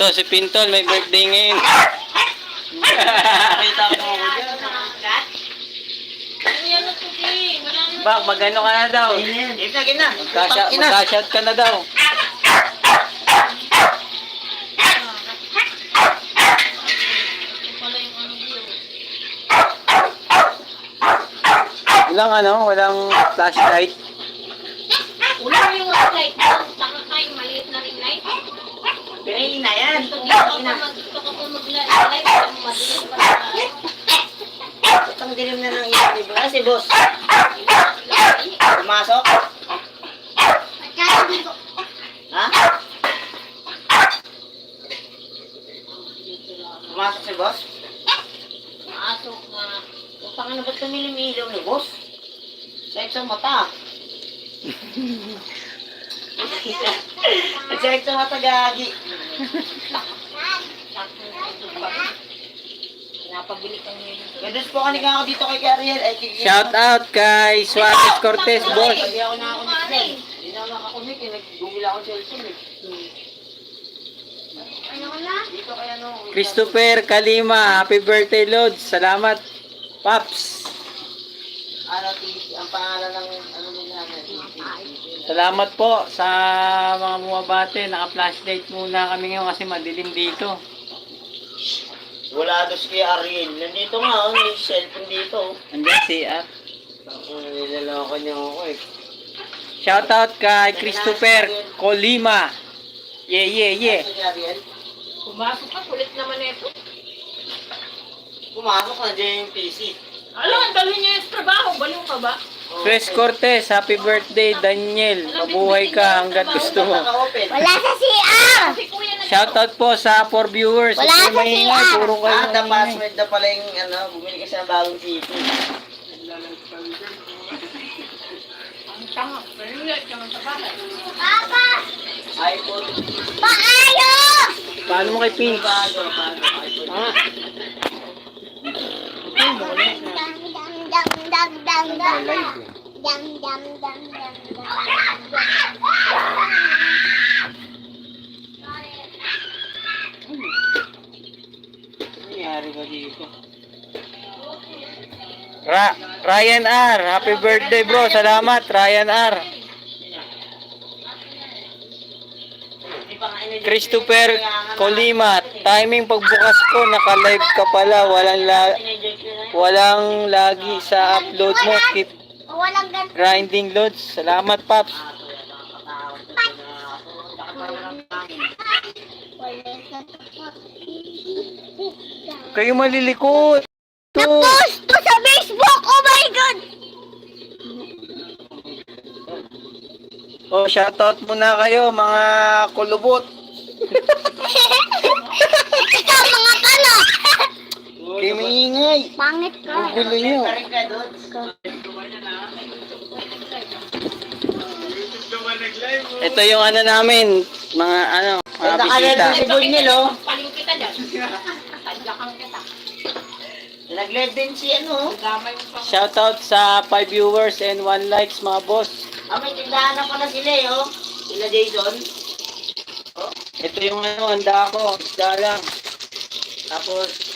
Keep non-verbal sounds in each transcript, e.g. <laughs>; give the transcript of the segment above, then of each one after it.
To, si Pintol, may birthday ngayon. Nakita ko ako dyan. Bak, magano ka na daw? Game na, game na. Magkasya, Ina. magkasyat ka na daw. Ito ano. Walang ano, walang flashlight. Wala yung light doon. Tanga ka yung maliit na ring light. Pinayin na yan. Gusto ko pa mag gusto ko pa mag-light. Ang madilim pa sa Ang dilim na ng ilaw ni Boss. Si Boss. Pumasok. Ha? Pumasok si Boss? Asok na. Utang na ba't tumilim yung ilaw ni Boss? Sa isang mata. <laughs> Sa isang mata gagi. <laughs> Pinapabili ka ngayon. Pwede po kanina ako dito kay Ariel. Ay, kay Shout out kay Suarez Cortez, boss. Hindi ako nakakunik dyan. Hindi na ako nakakunik. eh. Ako sa cellphone eh. Ano na? Dito kaya no. Christopher Kalima, happy birthday, Lods. Salamat, Paps. Ano, Titi, ang pangalan ng ano nila namin. Salamat po sa mga bumabate. Naka-flashlight muna kami ngayon kasi madilim dito. Wala doon si Ariel. Nandito nga, oh, may cellphone dito. Andiyan si Ar. Ako, nilalako niya ako eh. Shout out kay Christopher Kolima. Yeah, yeah, yeah. Si Ariel. Pumasok ka. Kulit naman ito. Pumasok na dyan yung PC. Alam, ang dali niya yung trabaho. Baliw ka ba? Oh, Chris Cortez, happy birthday, Daniel. Mabuhay ka hanggat gusto mo. Wala sa CR! Si kuya na Shout out po sa 4 viewers. Wala Ito sa maingay, CR. puro kayo Ah, the maingay. password na pala yung ano, bumili ka sa bagong TV. Papa! iPhone. Paayo! Paano mo kay Pink? Bago, bago, iPhone. Ah, Dang, dang, dang, dang, dang, dang. Dang, dang, dang, dang, dang. nangyari ba dito? Ra Ryan R, happy birthday bro. Salamat, Ryan R. Christopher ko yung- Colima, timing pagbukas ko, naka-live ka pala. Walang, la walang lagi sa upload mo. Keep grinding loads. Salamat, Paps. Ah, kuya, nakakatakot na din na ako. Takot na lang ang hangin. Walang ganito. Kayo malilikot. To. Post to sa Facebook! Oh my God! Oh, shoutout muna kayo, mga kulubot. Ikaw mga kano! Kayo maingay. Pangit ka. Gulo nyo. Ito yung ano namin, mga ano, mga bisita. si Bunyel, oh. Paling kita dyan. Tadyakan kita. Nag-live din si ano. Pa. Shoutout sa 5 viewers and 1 likes mga boss. Ah, may tindahan na pala sila eh, oh. Sila Jason. Ito yung ano, handa ko, isda lang. Tapos,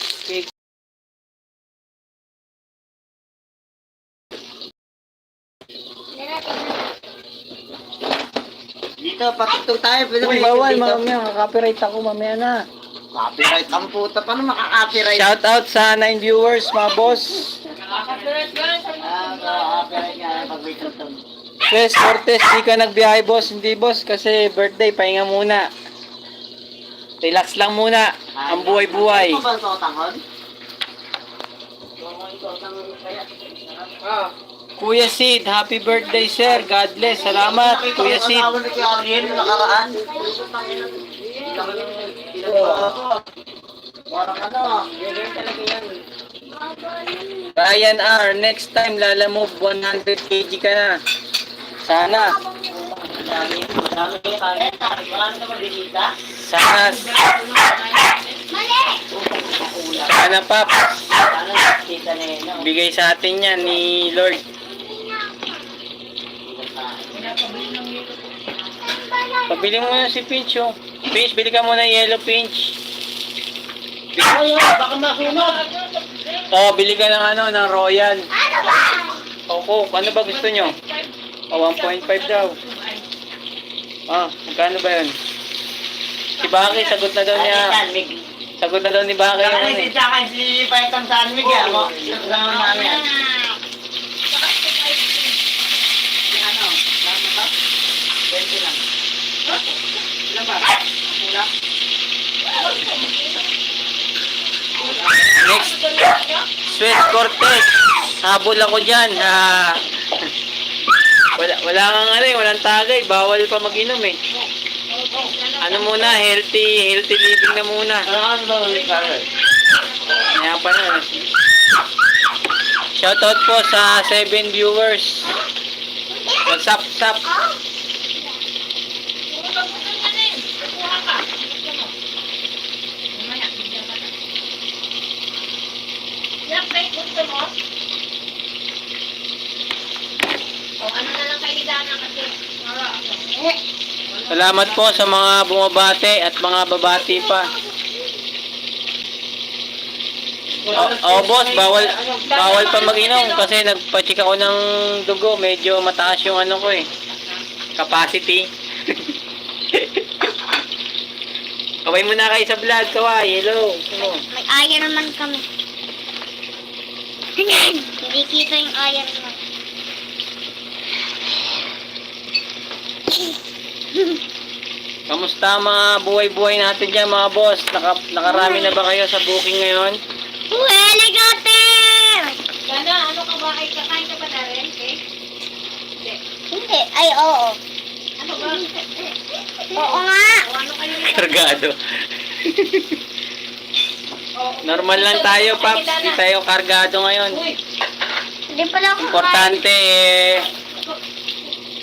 Dito, patutog tayo. Pwede Uy, ba bawal, dito? mamaya, copyright ako mamaya na. Copyright ang puta. Paano maka-copyright? Shoutout sa 9 viewers mga boss. Nakaka-spirit yan. Ah, maka-copyright nga pag may tutog. Chris Cortez, di ka nagbiyahe boss. Hindi boss, kasi birthday, pahinga muna. Relax lang muna. Ang buhay-buhay. Ano ba ito, tanghon? Ah. Kuya Sid, happy birthday sir. God bless. Salamat, Kuya Sid. Nakakawa na kay Ariel nakaraan. Parang ano, talaga yan. Ryan R, next time lalamove 100 kg ka na. Sana. Sana. Sana no? Bigay sa atin yan ni Lord. Pabili mo na si Pincho. Pinch, bili ka muna ng yellow pinch. Ay, baka masunog. Oh, bili ka ng ano, ng royal. Ano ba? Opo, ano ba gusto nyo? Oh, 1.5 daw. Ah, magkano ba yun? Si Baki, sagot na daw niya. Sagot na daw ni Baki yung ano si eh. Tsaka si Paitang San Mig, ah. Mo, Kasama namin yan. Ano? Lama ba? 20 lang. Ilan ba? Mula? Next, Sweet Cortez. Habol ako dyan. Ah, wala, wala kang ano eh, walang tagay. Bawal pa mag-inom eh. Ano muna, healthy, healthy living na muna. Ano ba ulit? Kaya pa na. Shoutout po sa 7 viewers. What's up, what's up? Yung break gusto mo? O ano na lang kay Dana kasi Mara, Salamat po sa mga bumabate at mga babati pa. Oh, oh boss, bawal bawal pa mag-inom kasi nagpa-check ako ng dugo, medyo mataas yung ano ko eh. Capacity. <laughs> Kaway mo na kayo sa vlog, kaway. Hello. May iron man kami. Hindi kita yung iron man. Kamusta mga buhay-buhay natin dyan mga boss? Naka, nakarami na ba kayo sa booking ngayon? Uweli gater! Dana, ano ka ba? Ay, kakain ka ba na rin? Eh? Hindi. Hindi. Ay, oo. Ano ba? Oo nga. O ano kayo? Kargado. <laughs> Normal lang tayo, Paps. Hindi tayo kargado ngayon. Hindi pala ako Importante eh,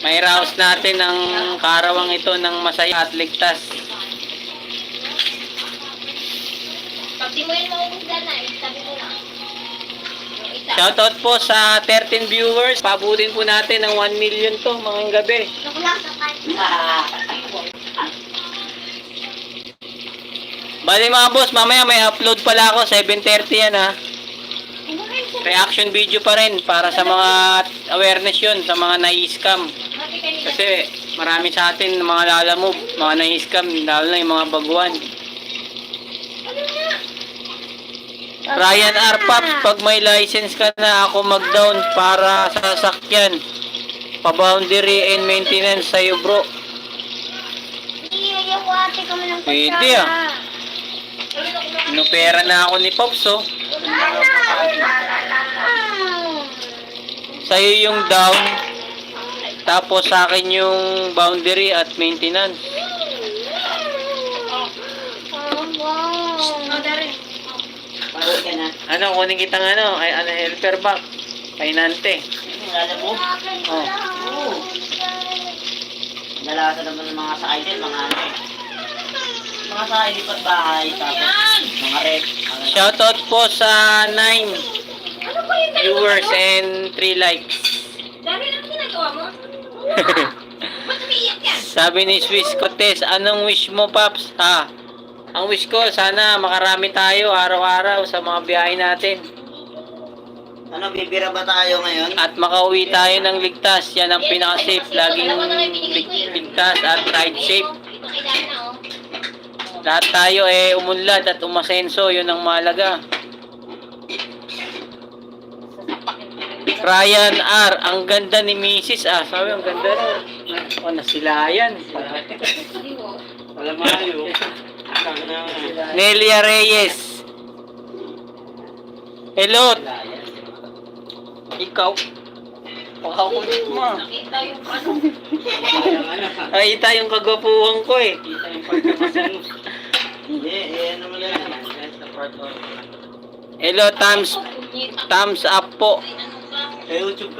may raos natin ang karawang ito ng masaya at ligtas. pag di mo yun Dana, eh, sabi mo lang. Shoutout po sa 13 viewers. Pabutin po natin ng 1 million to mga gabi. Ah, Bali mga boss, mamaya may upload pala ako. 7.30 yan ha. Reaction video pa rin para sa mga awareness yun, sa mga nai-scam. Kasi marami sa atin mga lalamove, mga nai-scam, lalo na yung mga baguhan. Ryan R. Pops, pag may license ka na ako mag-down para sa sasakyan. Pa-boundary and maintenance sa'yo bro. Hindi, yung ate kami ng Pwede, ah. Inopera na ako ni Pops oh. Sa'yo yung down. Tapos sa akin yung boundary at maintenance. Ano, kunin kitang ano, ay ano, helper back. Mo? Oh. Nalasa naman ng mga sa idol, mga ano eh. Mga sa lipat bahay, tapos mga rep. Shoutout po sa 9 Ano viewers and 3 likes. Darren, ano ginagawa mo? <laughs> Sabi ni Swiss Cortez, anong wish mo, Paps? Ha? Ang wish ko, sana makarami tayo araw-araw sa mga biyahe natin. Ano, bibira ba tayo ngayon? At makauwi tayo ng ligtas. Yan ang pinaka-safe. Laging lig- ligtas at ride safe. Ito kay Dana, oh. Lahat tayo eh umunlad at umasenso. Yun ang mahalaga. Ryan R. Ang ganda ni Mrs. Ah, sabi ang ganda rin. Oh, nasilayan. Alam mo ayo. Nelia Reyes. Hello. Ikaw. Pakakulit mo. ah. Nakita yung ano. <laughs> Ay, ita yung kagwapuhan ko eh. Hindi, eh, ano mo lang. Hello, thumbs, thumbs up po.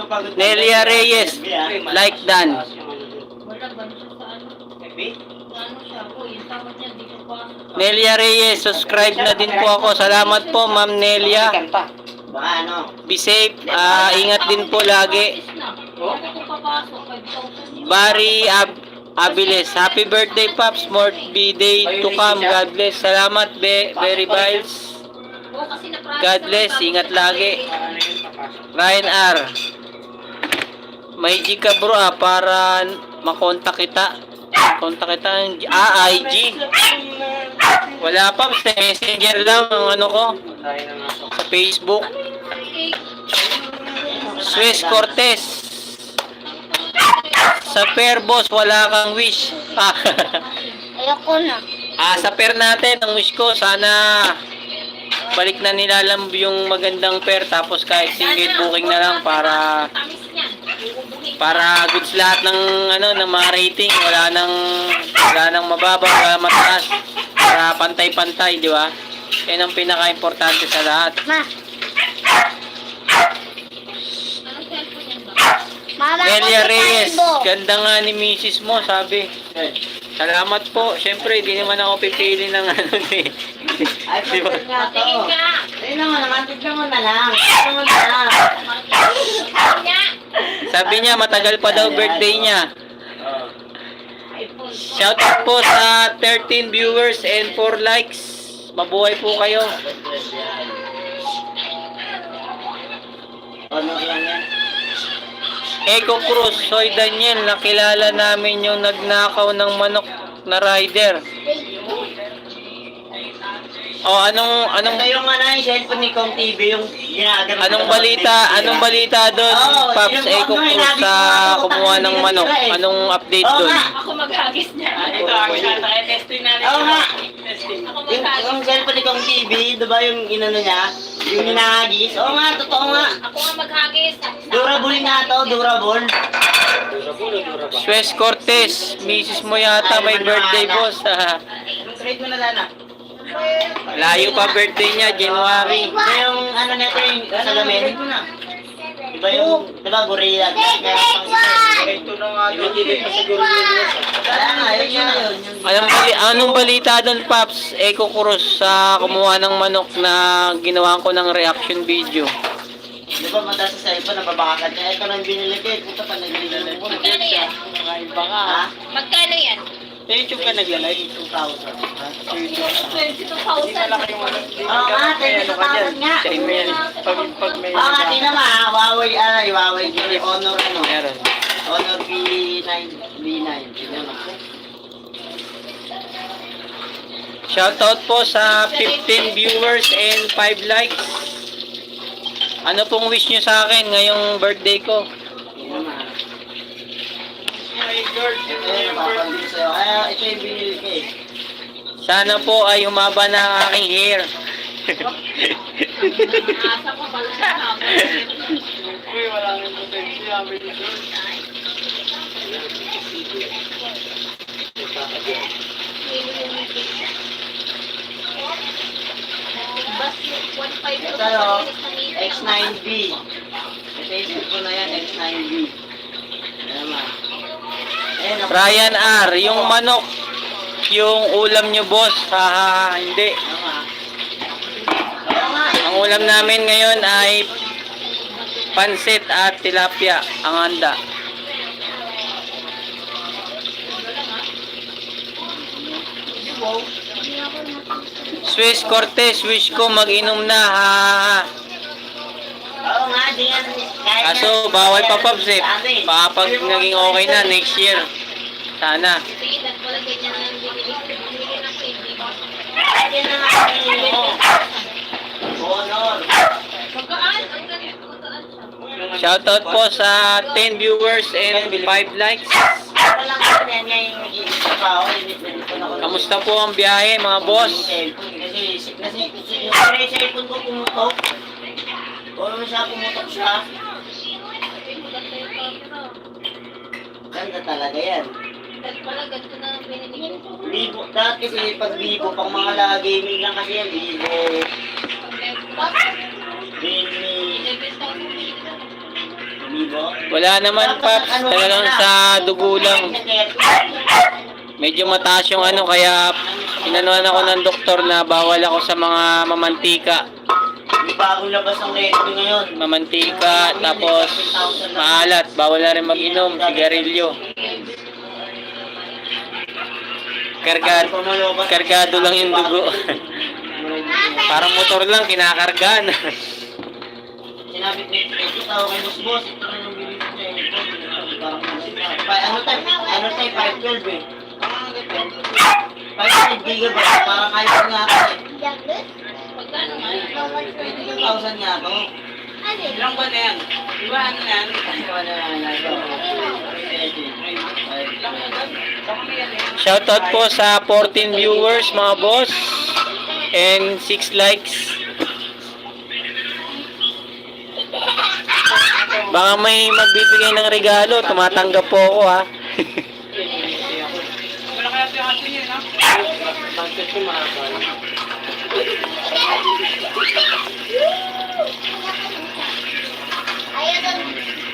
Pagod. Nelia Reyes. Like done. Ano? Ano yung. Nelia Reyes, subscribe na din po ako. Salamat po, Ma'am Nelia. Baka ano? Be safe. Ah, ingat din po lagi. Is na. Bago ko papasok, 5,000 yun. Barry Ab Abilis. Happy birthday, Pops. More day to come. God bless. Salamat, Be. Very Biles. God bless. Ingat lagi. Ryan R. May G ka bro ah, para makontak kita. Kontak kita ng G- ah, IG. Wala pa, sa messenger lang ang ano ko. Sa Facebook. Swiss Cortez. Sa pair boss, wala kang wish. Ah, <laughs> Ayoko na. ah, sa pair natin, ang wish ko, sana balik na nilalam yung magandang pair tapos kahit single booking na lang para para goods lahat ng ano ng mga rating wala nang wala nang mababa wala mataas para pantay-pantay di ba yan ang pinaka-importante sa lahat Ma. Anong cellphone yan ba? Mama, Nelia Reyes ganda nga ni misis mo sabi salamat po syempre di naman ako pipili ng ano <laughs> ni Ay, di ba. Tingin ka. Ayun naman naman, tignan mo na lang. Tignan mo na lang. Sabi niya matagal pa daw birthday niya shout out po sa 13 viewers and 4 likes mabuhay po kayo Honor lang yan. Eco Cruz, soy Daniel, nakilala namin yung nagnakaw ng manok na rider. O, anong, anong, Ito yung ano, yung cellphone ni Kong TV, yung ginagano. anong balita, anong balita doon, Oo, Paps yung Eco ano, Cruz sa nga, kumuha ng manok? na eh. Anong update Oo doon? nga. Ako maghagis niya. Ito, testing natin. Oo nga. Yung, yung cellphone ni Kong TV, di ba yung inano niya? Yung hinahagis. Oo nga, totoo nga. Ako nga maghagis. Durable nga to, durable. Suez Cortez, misis mo yata may birthday boss. Yung trade mo na lana. Layo pa birthday niya, January. Ito yung ano nito yung salamin. Di ba yung, di ba, gorilla? Ito na nga. Kaya nga, yun yun na yun. Anong, bali, anong balita doon, Paps? Eco Cruz sa kumuha ng manok na ginawa ko ng reaction video. Di ba mataas sa cellphone, nababakad niya. Ito lang binili ko, eh. puta pa naglilala ko. Magkano yan? Ha? Magkano yan? Sa YouTube ka naglalay? 2,000. 22,000. Oo nga, 22,000 nga. Sa email. Pag, pag may... Oo nga, tingnan mo ha. Huawei, ano, Huawei, yung Honor, ano. Meron. Honor V9, V9. Tingnan mo. Shoutout po sa 15 viewers and 5 likes. Ano pong wish nyo sa akin ngayong birthday ko? Mo ha. Ito yung napapabili sa'yo. Kaya ito yung binili ko eh. Sana po ay humaba na ang aking hair. Asa ko pala sa hapon. Bas yung 1.5 Ito o, X9B. Ito yung ko na yan, X9B. Ayan ma. Ayan, nap- Ryan R, yung manok, yung ulam nyo boss, hindi. Ma. Oo nga, Ang ulam namin ngayon ay pansit at tilapia, ang handa. Swiss Cortez, wish ko mag-inom na, ha. Oo nga, di yan. Kaso, bawal pa Pops eh. sabi. Baka pag naging okay na, next year. Sana. Yan na nga binili mo. Honor. Magkaan? Ang ganyan. Magkaan siya. Shoutout po sa 10 viewers and 5 likes. Kamusta po ang biyahe mga boss? Kasi, cellphone ko pumutok. Na siya, pumutok siya. Ganda talaga yan. Vivo, dati kasi pag Vivo, pang mga la gaming lang kasi yan, Vivo, Laptop. Wala naman Paps, talagang sa dugo lang. Medyo mataas yung ano kaya inanuan ako ng doktor na bawal ako sa mga mamantika. May bagong labas ng Redmi ngayon. Mamantika, tapos maalat, bawal na rin mag-inom, sigarilyo. Kargado, kargado lang yung dugo. <laughs> Parang motor lang, kinakargaan. <laughs> Sinabi ko, ito tao kay Boss Boss, ito na yung bibig ko sa'yo. Parang ano tayo, ano tayo, 512 eh. 500 gigabyte, parang iPhone nga ako eh. Magkano nga? 22,000 nga ako. Ano? Ilang ba na yan? Di ba ano na yan? Ano na yan? Shoutout po sa 14 viewers mga boss. And 6 likes. Baka may magbibigay ng regalo. Tumatanggap po ako ha. Doon.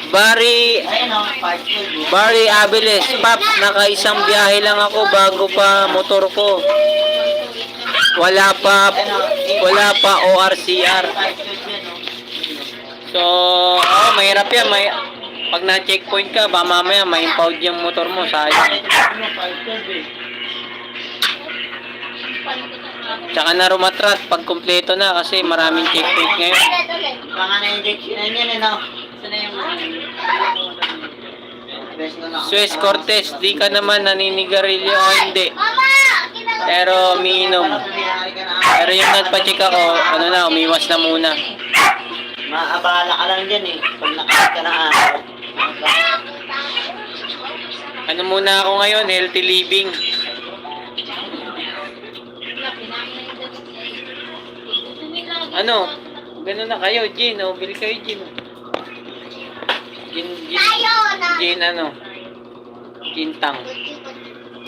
Bari Ayan o, 512 Barry Abeles, Paps, nakaisang biyahe lang ako bago pa motor ko. Wala pa, wala pa ORCR. 512 yan o. So, oh, mahirap yan. May, pag na-checkpoint ka, ba mamaya may impound yung motor mo, sayang. Ito mo, 512. Tsaka na rumatrat pag kumpleto na kasi maraming checkpoint ngayon. Ulit, ulit. Mga na-injection na yan eh no. Saan na yung. Suez Cortez, di ka naman naninigarilyo o hindi. Pero umiinom. Pero yung nagpa-check ako, ano na, umiwas na muna. Maabala ka lang dyan eh. Pag nakalit ka na araw. Ano muna ako ngayon, healthy living. Ano? Ganun na kayo, Gin. O, bili kayo, Gin. Tayo na. Gin, ano? Gintang.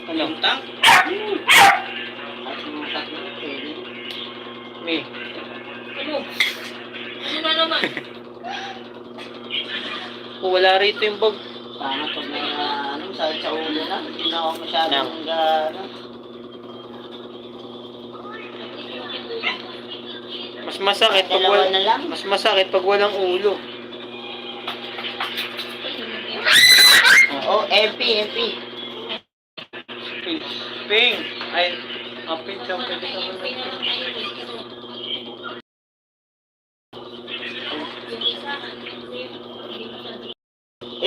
Ano? Tang? At yung tatlo, pwede. May. Ano? Na naman? <laughs> Oh, wala rito yung bag. Sana pag may uh, ano, sakit sa ulo na. Hindi na ako masyadong ano. Mas masakit pag Dalawa wala, na lang. mas masakit pag walang ulo. Oh, MP, MP. Ping. Ay, apin siya. Pwede ka ba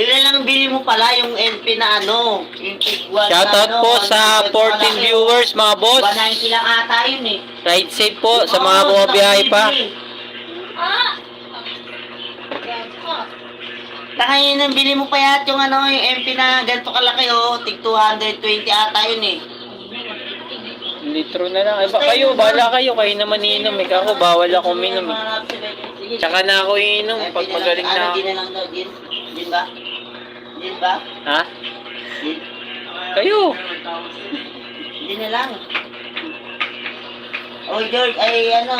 Ilan lang bili mo pala yung MP na ano? Yung na Shoutout ano, po ano, sa ano, 14 malaki, viewers, mga boss. 190 lang ata yun eh. Ride safe po sa mga bumabiyahe pa. Ah! Taka yun ang bili mo pa yat yung ano, yung MP na ganito kalaki oh. Tig 220 ata yun eh. Litro na lang. Ay, ba, kayo, bahala kayo. Kayo naman iinom. Eh. Ako, bawal ako minom. Eh. Tsaka na ako iinom pag magaling na Ano, ako. din na lang daw, din? Din ba? Din ba? Ha? Kayo. Din na lang. Oh, George, ay ano,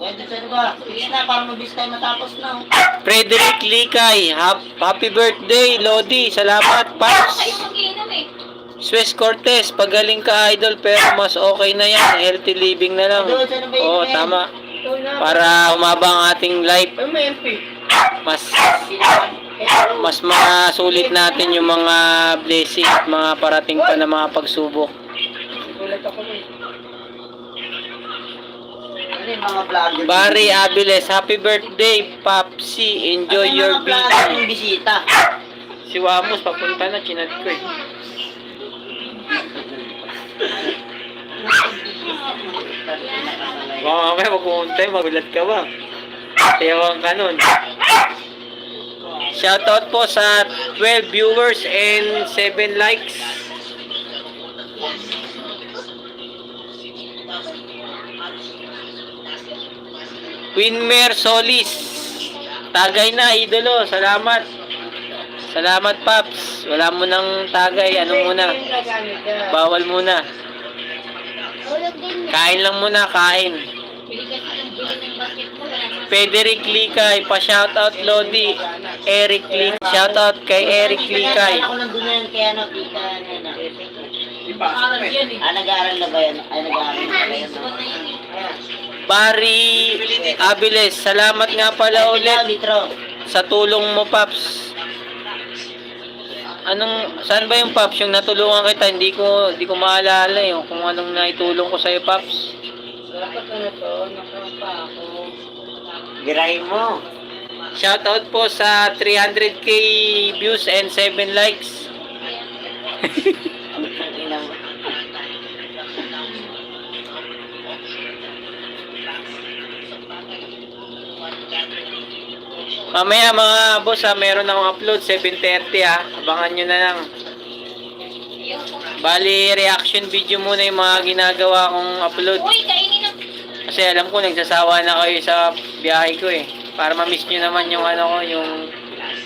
Pwede sa'yo ba? Bilis na, para mabilis tayo matapos na. oh. Frederick Likay. hap- Happy birthday, Lodi. Salamat, Paps. Kayo mag-iinom eh. Suez Cortez, pagaling ka idol pero mas okay na yan. Healthy living na lang. Ba yun, Oo, Ben? tama. Para umaba ang ating life. May MP. Mas mas masulit natin yung mga blessing at mga parating pa na mga pagsubok. Ano? Barry Abiles, happy birthday, Papsi. Enjoy Ano your yung bisita? Si Wamos, papunta na, chinat ko eh. Baka mamaya magpumunta magulat ka ba? Ewan ka nun. Shoutout po sa 12 viewers and 7 likes. Winmer Solis. Tagay na, idolo. Salamat. Salamat, Paps. Wala mo nang tagay. Ano muna? Bawal muna. Kain lang muna, kain. Frederick Likay, pa-shoutout Lodi. Eric Lik, shoutout kay Eric Likay. Ako nandun na yan kaya ano, kita na eh. Ah, nag-aaral na ba yan? Ay, nag-aaral na ba yan? Yun. Barry Abiles, salamat nga pala ulit sa tulong mo, Paps. anong, saan ba yung Paps? Yung natulungan kita, hindi ko, hindi ko maalala eh. Kung anong naitulong ko sa'yo, Paps. Dapat ano to, nakapa ako. Giray mo. Shoutout po sa 300k views and 7 likes. <laughs> Mamaya mga boss ha, meron akong upload 7.30 ha. Abangan nyo na lang. Bali, reaction video muna yung mga ginagawa kong upload. Uy, kainin ng... Kasi alam ko nagsasawa na kayo sa biyahe ko eh. Para ma-miss nyo naman yung ano ko, yung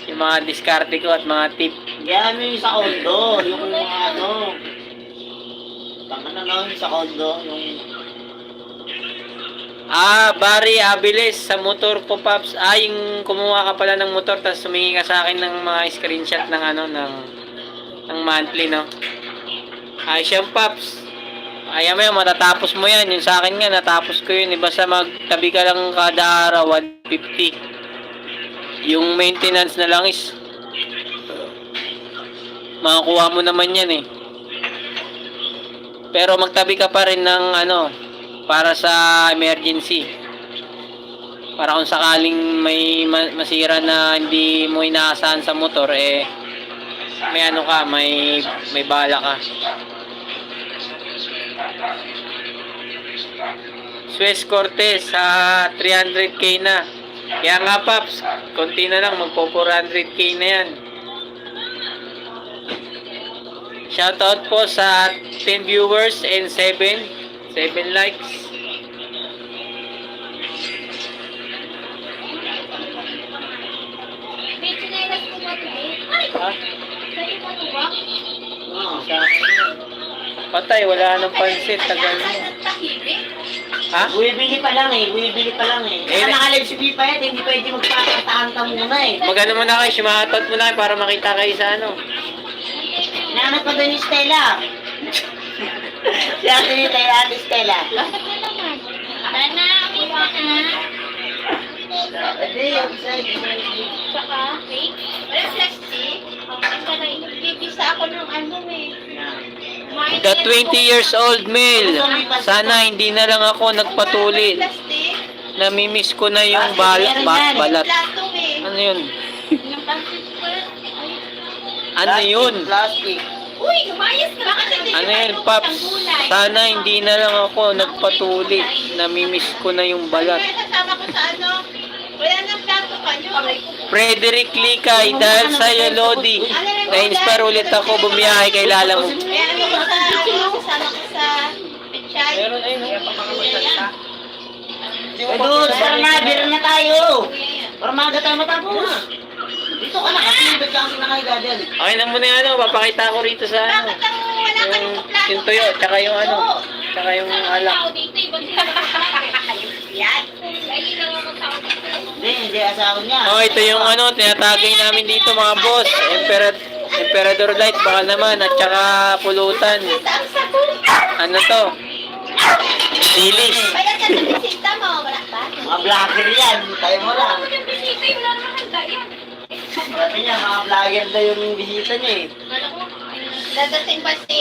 yung mga diskarte ko at mga tip. Yan yung sa kondo, yung mga ano. Tanga na yung sa kondo, yung... Ah, Barry Abiles sa motor ko, Paps. Ah, yung kumuha ka pala ng motor tapos humingi ka sa akin ng mga screenshot ng ano, ng, ng monthly, no? Ay, siyang Paps. Ay, may matatapos mo yan. Yung sa akin nga, natapos ko yun. eh. Basta magtabi ka lang kada araw, 150. Yung maintenance na lang is makakuha mo naman yan eh. Pero magtabi ka pa rin ng ano, para sa emergency. Para kung sakaling may ma- masira na hindi mo inaasahan sa motor, eh, may ano ka, may, may bala ka. Suez Cortez sa 300k na. Kaya nga Paps, konti na lang, magpo 400k na yan. Shoutout po sa 10 viewers and 7 7 likes. Sa Patay, wala nang pansit. Tagal mo. Ha? Buibili pa lang eh, buibili pa lang eh. Eh, Kaya nakalive si Pipa yan, hindi pwede magpapatahan ka muna eh. Magano mo na kayo, shimatot mo na kayo para makita kayo sa ano. Nanap pa doon ni Stella. si ate ni tayo, ate Stella. Sana, pa na. Hindi, yung isa, Saka, cake. Wala plastic. The na 20 yan. years old male. Sana hindi na lang ako nagpatuloy. Plastic. Namimiss ko na yung bal ba- balat. Eh. Ano yun? Ano yun? Plastic. Uy, lumayas ka. Ano yun, Paps? Sana hindi na lang ako nagpatuli. Namimiss ko na yung balat. Ano, wala nang plato pa nyo. Frederick Likay, dahil sa iyo, Lodi. Na-inspire ulit ako bumiyahe kay Lala ano sa ano, kasama ko sa pichay. Meron ayun, no? Eh doon, para na, na tayo. Para maaga tayo matapos. Dito ka na kasi, ba't ka kasi nakahiga dyan? Okay na muna yung ano, papakita ko rito sa ano. Bakit ang wala ka Yung, nito plato? yung tuyo, tsaka yung ano, tsaka yung alak. Dito, ibang Yan. Lagi lang ako tao dito. Hindi, hindi asawa niya. Oh, ito yung ano, tinatagay namin dito mga boss. Emperor, Emperador Light, baka naman, at tsaka pulutan. Ano to? Ba? Mga vlogger yan, tayo mo lang. Sabi niya, mga vlogger daw yung bisita niya eh. Dadating ba si...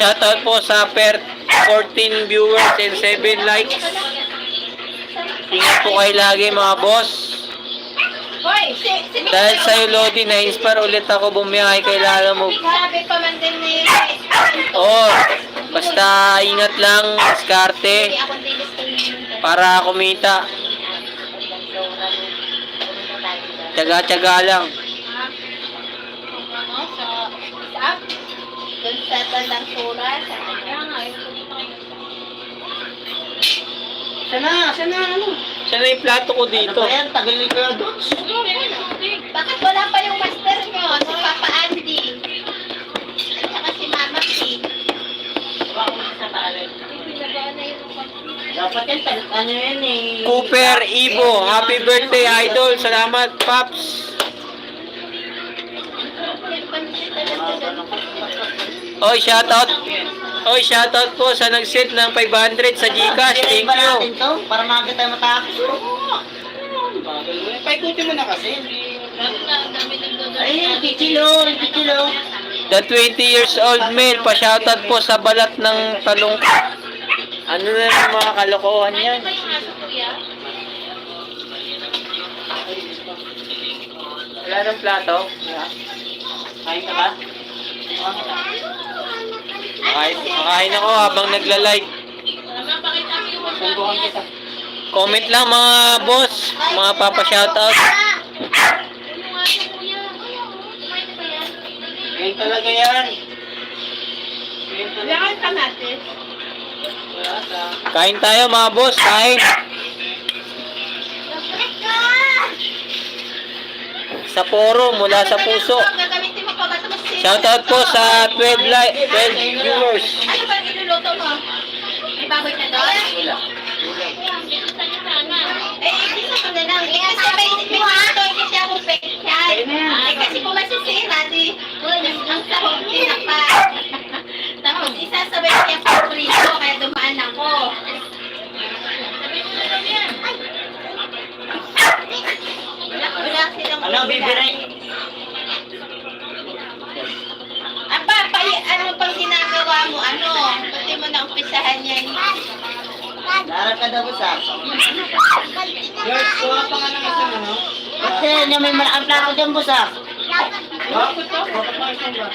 Shoutout po sa per 14 viewers and 7 likes. Ingat po kayo lagi mga boss. Hoy, si... si Dahil sa'yo Lodi, na-inspire ulit ako bumiyahe kay Lala mo. Grabe pa man din ni... Oh, basta ingat lang, diskarte, para kumita. Tsaga-tsaga lang. Ano. Doon sa tandang sura, sa... Kaya nga, yung Siya na, siya na, ano? Yung plato ko Ano dito? ba yan? Tagal ni Kuya. Bakit wala pa yung master nyo? Si Papa Andy. At saka si Mama P. Dapat yan, ano yan eh. Cooper Ibo, happy birthday idol. Salamat, Paps. Oy, shoutout. Oy, shoutout po sa nag-set ng 500 sa Gcash. Thank you. Para maaga tayo matapos. Paikutin mo na kasi, Ay, kichilo, kichilo. The 20 years old male, pa-shoutout po sa balat ng talong. Ano na yung mga kalokohan yan? Wala nang plato? Wala. Kain ka ba? Makain, makain ako habang nagla-live. Mama, pakita mo yung WhatsApp Subukan niya. kita. Comment lang mga boss, mga papa-shoutout. Ano yung aso kuya? Kumain na ba yan? Ngayon talaga yan. Ka natin. Kain tayo mga boss, kain. Sa poro, mula sa puso. Shoutout po sa 12, li 12 viewers. Ano ba niluluto mo? May baboy na doon? Wala. Gusto. Eh, <laughs> isa ko na lang. Eh, kasi may may dito, kasi ako special. Ay, kasi kung masisira, di, ang sahog din pa. Tapos isasabay niya pa prito, kaya dumaan ako. Na. Wala, wala silang Ano, bibiray? Aba, pa, ano pang ginagawa mo? Ano? Pati mo na umpisahan yan. Darap ka daw sa. George, kuha pa nga ng isang ano? Kasi na may malaking plato dyan, boss ah. Bakit to? Bakit pa isang ba?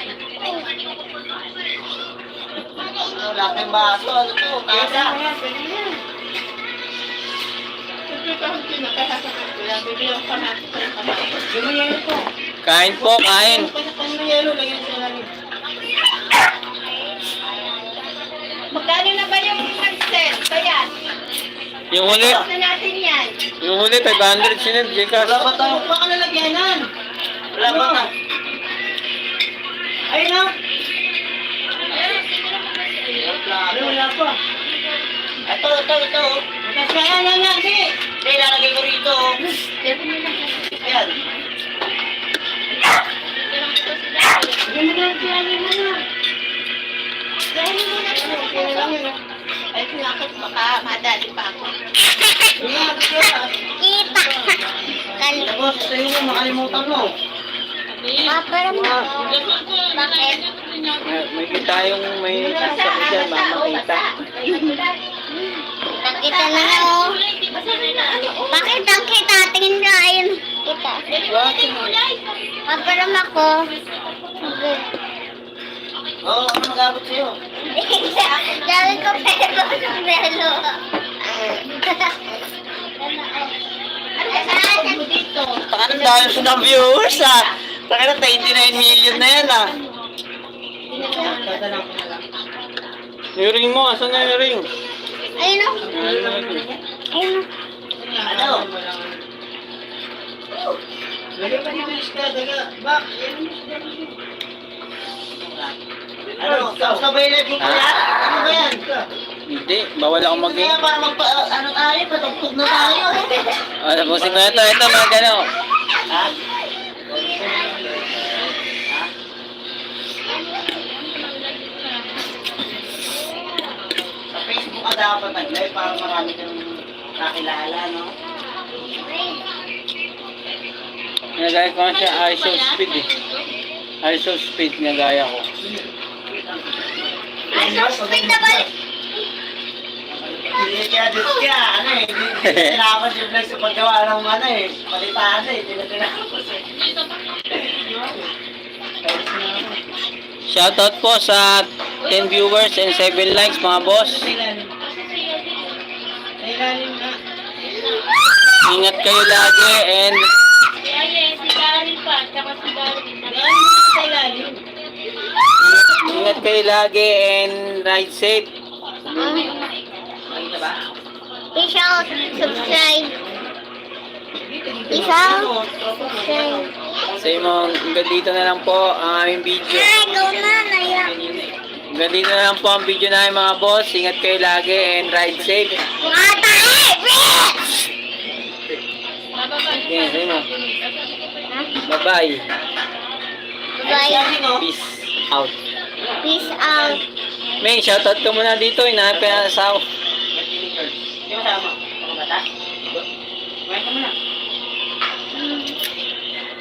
Ano, laking baso. Ano to? Yung may yelo to. Kain po, kain. Magkano na ba yung Marcel? Kaya, Yung huli, stop na natin yan. yung huli, 500 sinend, Gcash. Wala ba tayo? Baka nalagyanan. Wala ba ta? Ayun na. Ano, wala pa. Ito, ito, ito. Kasi yan, yan, yan. Sige. Hindi, lalagay ko rito. Ayan. Mo na, bigyan mo na. Dahil mo na ah. Ay, sinakot baka madali pa ako. Kita. Tapos, sa'yo mo, makalimutan mo. Paparam na. Bakit? May, kita yung may isa dyan, mamakita. Nakita na nga oh. Bakit ang kita? Tingin ayun. Kita. Paparam ako. Okay. Oo, ano mag-abot sa'yo? <laughs> Sabi ko pero ng. Ano dito? Baka nang dahil sa ng viewers ah. Baka na 29 million na yan ah. Yung ring mo, asan na yung ring? Ayun oh. Ayun oh. Ano? Lagyan pa dito yung daga. Bak, Ano? Sabay na dito yan? Ano ba yan? Hindi, bawal ako mag Kaya para magpa... Ano tayo? Patugtog na tayo. Ano po, ito, ito, ito, mga gano. Ha? Sa Facebook ka dapat nag-live para marami kang kakilala, no? Nagaya ko nga siya ISO speed eh. ISO speed nagaya ko. Ay, so sweet na balik. Hindi kaya dito kaya, ano eh, tinapos yung vlog sa paggawa ng ano eh, palitaan eh, tinapos eh. Shoutout po sa 10 viewers and 7 likes mga boss. Ingat kayo lagi and Kaya yes, si Karen pa, tsaka si Karen. Ingat kayo lagi and ride safe. Peace out. Subscribe. Peace out. Subscribe. Sa mo, hanggang dito na lang po ang aming video. Ay, go na. Hanggang dito na lang po ang video namin mga boss. Ingat kayo lagi and ride safe. Mga tae! Bitch! Okay, sa mo. Bye-bye. Bye. Peace out. Peace out. May shoutout ka muna dito. Inahanap ka na sa Hindi mo bata? Kumain ka muna. Hmm.